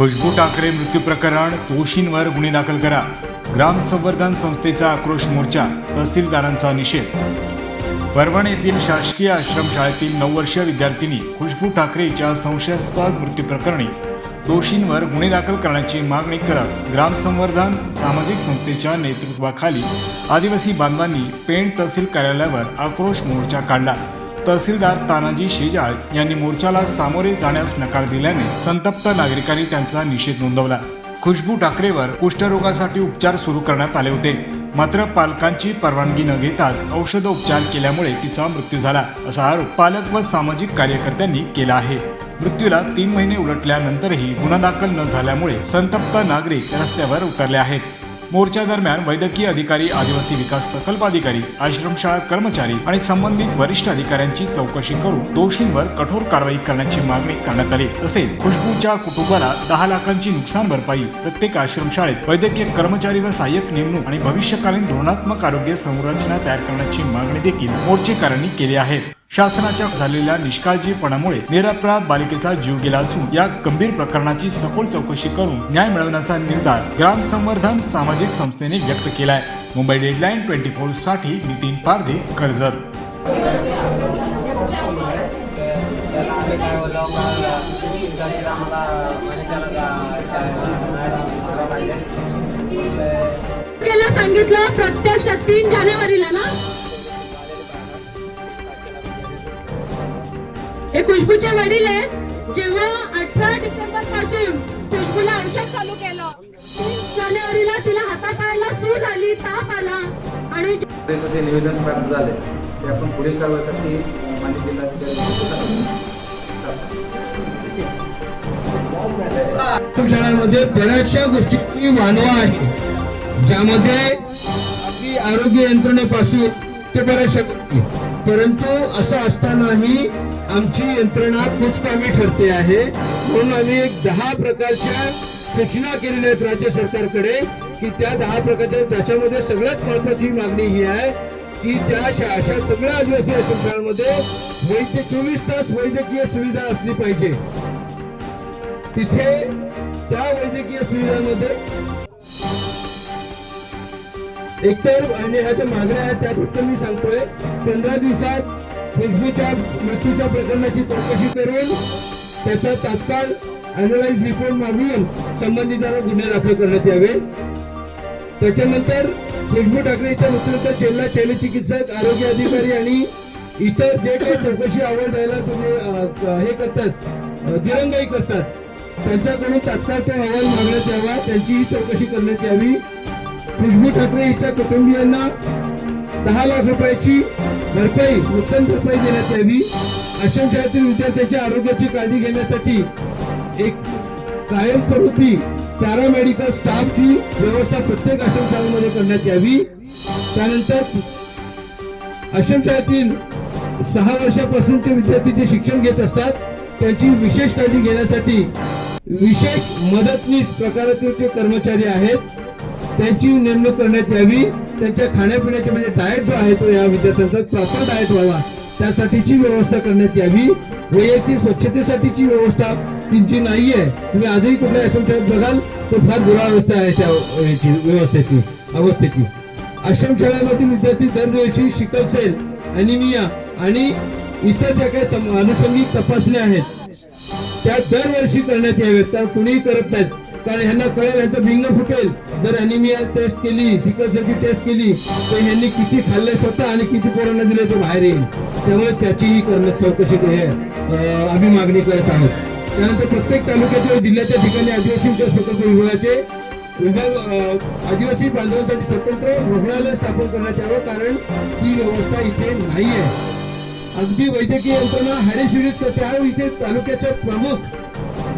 खुशबू ठाकरे मृत्यू प्रकरण दोषींवर गुन्हे दाखल करा. ग्राम संवर्धन संस्थेचा आक्रोश मोर्चा तहसीलदारांचा निषेध. परभण येथील शासकीय आश्रमशाळेतील नऊ वर्षीय विद्यार्थिनी खुशबू ठाकरेच्या संशयास्पद मृत्यू प्रकरणी दोषींवर गुन्हे दाखल करण्याची मागणी करत ग्राम संवर्धन सामाजिक संस्थेच्या नेतृत्वाखाली आदिवासी बांधवांनी पेण तहसील कार्यालयावर आक्रोश मोर्चा काढला. तहसीलदार तानाजी शेजाळ यांनी मोर्चाला सामोरे जाण्यास नकार दिल्याने संतप्त नागरिकांनी त्यांचा निषेध नोंदवला. खुशबू ठाकरेवर कुष्ठरोगासाठी उपचार सुरू करण्यात आले होते. मात्र पालकांची परवानगी न घेताच औषधोपचार केल्यामुळे तिचा मृत्यू झाला असा आरोप पालक व सामाजिक कार्यकर्त्यांनी केला आहे. मृत्यूला तीन महिने उलटल्यानंतरही गुन्हा दाखल न झाल्यामुळे संतप्त नागरिक रस्त्यावर उतरले आहेत. मोर्चा दरम्यान वैद्यकीय अधिकारी आदिवासी विकास प्रकल्प अधिकारी आश्रमशाळा कर्मचारी आणि संबंधित वरिष्ठ अधिकाऱ्यांची चौकशी करून दोषींवर कठोर कारवाई करण्याची मागणी करण्यात आली. तसेच खुशबूच्या कुटुंबाला दहा लाखांची नुकसान भरपाई प्रत्येक आश्रमशाळेत वैद्यकीय कर्मचारी व सहाय्यक नेमणूक आणि भविष्यकालीन धोरणात्मक आरोग्य संरचना तयार करण्याची मागणी देखील मोर्चेकऱ्यांनी केली आहे. शासनाच्या झालेल्या निष्काळजीपणामुळे निरपराध बालिकेचा जीव गेला असून या गंभीर प्रकरणाची सखोल चौकशी करून न्याय मिळवण्याचा निर्धार ग्राम संवर्धन सामाजिक संस्थेने व्यक्त केलाय. मुंबई डेडलाईन ट्वेंटी फोरसाठी नितीन पारधे कर्जत. सांगितलं प्रत्यक्षात तीन जानेवारीला ना? हे खुशबूचे वडील आहेत. जेव्हा अठरा डिसेंबरपासून खुशबूला औषध चालू केलं. जानेवारीला तिला हातापायाला सूज आली ताप आला. आणि त्याचं जे निवेदन प्राप्त झाले ते आपण पुढील कारवाईसाठी मान्य जिल्हाधिकारी शाळांमध्ये बऱ्याचशा गोष्टींची मानवा आहे. ज्यामध्ये अगदी आरोग्य यंत्रणेपासून ते बऱ्याचशा गोष्टी परंतु असं असतानाही आमची यंत्रणा कुचकामी ठरते आहे. म्हणून आम्ही एक दहा प्रकारच्या सूचना केलेल्या आहेत राज्य सरकारकडे की त्या दहा प्रकारच्या त्याच्यामध्ये सगळ्यात महत्वाची मागणी ही आहे की त्या शा- अशा सगळ्या आदिवासी आश्रमशाळांमध्ये वैद्य चोवीस तास वैद्यकीय सुविधा असली पाहिजे. तिथे त्या वैद्यकीय सुविधांमध्ये एकतर आणि ह्या ज्या मागण्या आहेत त्या फक्त मी सांगतोय. पंधरा दिवसात खुशबूच्या मृत्यूच्या प्रकरणाची चौकशी करून त्याचा तात्काळ अनालाइज रिपोर्ट मागवून संबंधितांना गुन्हे दाखल करण्यात यावे. त्याच्यानंतर खुशबू ठाकरे यांच्या मृत्यूनंतर जिल्हा शल्यचिकित्सक आरोग्य अधिकारी आणि इतर जे काही चौकशी अहवाल द्यायला तुम्ही हे करतात दिरंगाई करतात त्यांच्याकडून तात्काळ तो अहवाल मागण्यात यावा त्यांचीही चौकशी करण्यात यावी. खुशबू ठाकरे हिच्या कुटुंबियांना दहा लाख रुपयाची भरपाई नुकसान भरपाई देण्यात यावी. आश्रमशाळेतील विद्यार्थ्यांच्या आरोग्याची काळजी घेण्यासाठी एक कायमस्वरूपी पॅरामेडिकल स्टाफची व्यवस्था प्रत्येक आश्रमशाळेमध्ये करण्यात यावी. त्यानंतर आश्रमशाळेतील सहा वर्षापासूनचे विद्यार्थी जे शिक्षण घेत असतात त्यांची विशेष काळजी घेण्यासाठी विशेष मदतनीस प्रकारातील जे कर्मचारी आहेत त्यांची नेमणूक करण्यात यावी. त्यांच्या खाण्यापिण्याचे म्हणजे डाएट जो आहे तो या विद्यार्थ्यांचा प्रॉपर डाएट व्हावा. त्यासाठीची व्यवस्था करण्यात यावी. वैयक्तिक स्वच्छतेसाठीची व्यवस्था त्यांची नाहीये. तुम्ही आजही कुठल्या आश्रमशाळेत बघाल तो फार दुरावस्था आहे त्या व्यवस्थेची अवस्थेची. आश्रमशाळेमधील विद्यार्थी दरवर्षी शिकल सेल अनिमिया आणि इतर ज्या काही सम- अनुषंगिक तपासण्या आहेत त्या दरवर्षी करण्यात याव्यात कारण कुणीही करत नाहीत. कारण ह्यांना कळेल ह्याचं भिंग फुटेल. जर अनिमिया टेस्ट केली सिकलसेलची टेस्ट केली तर ह्यांनी किती खाल्ले स्वतः आणि किती पोरांना दिले ते बाहेर येईल. त्यामुळे त्याचीही करणं चौकशी हे आम्ही मागणी करत आहोत. त्यानंतर प्रत्येक तालुक्याच्या जिल्ह्याच्या ठिकाणी आदिवासी विकास प्रकल्प विभागाचे विभाग आदिवासी बांधवांसाठी स्वतंत्र रुग्णालय स्थापन करण्यात यावं कारण ती व्यवस्था इथे नाहीये. अगदी वैद्यकीय यंत्रणा हाडेशिडीच करते इथे तालुक्याच्या प्रमुख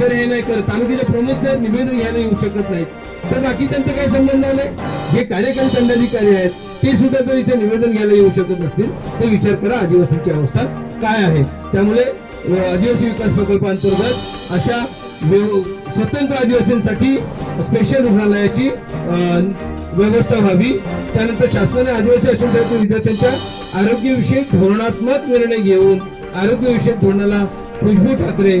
जर हे नाही करत तालुक्याचे प्रमुख जर निवेदन घ्यायला येऊ शकत नाहीत तर बाकी त्यांचा काय संबंध आलाय? जे कार्यकारी दंडाधिकारी आहेत ते सुद्धा जर इथे निवेदन घ्यायला येऊ शकत नसतील तर विचार करा आदिवासींची अवस्था काय आहे. त्यामुळे आदिवासी विकास प्रकल्पांतर्गत अशा स्वतंत्र आदिवासींसाठी स्पेशल रुग्णालयाची व्यवस्था व्हावी. त्यानंतर शासनाने आदिवासी आश्रमशाळेतील विद्यार्थ्यांच्या आरोग्यविषयक धोरणात्मक निर्णय घेऊन आरोग्यविषयक धोरणाला खुशबू ठाकरे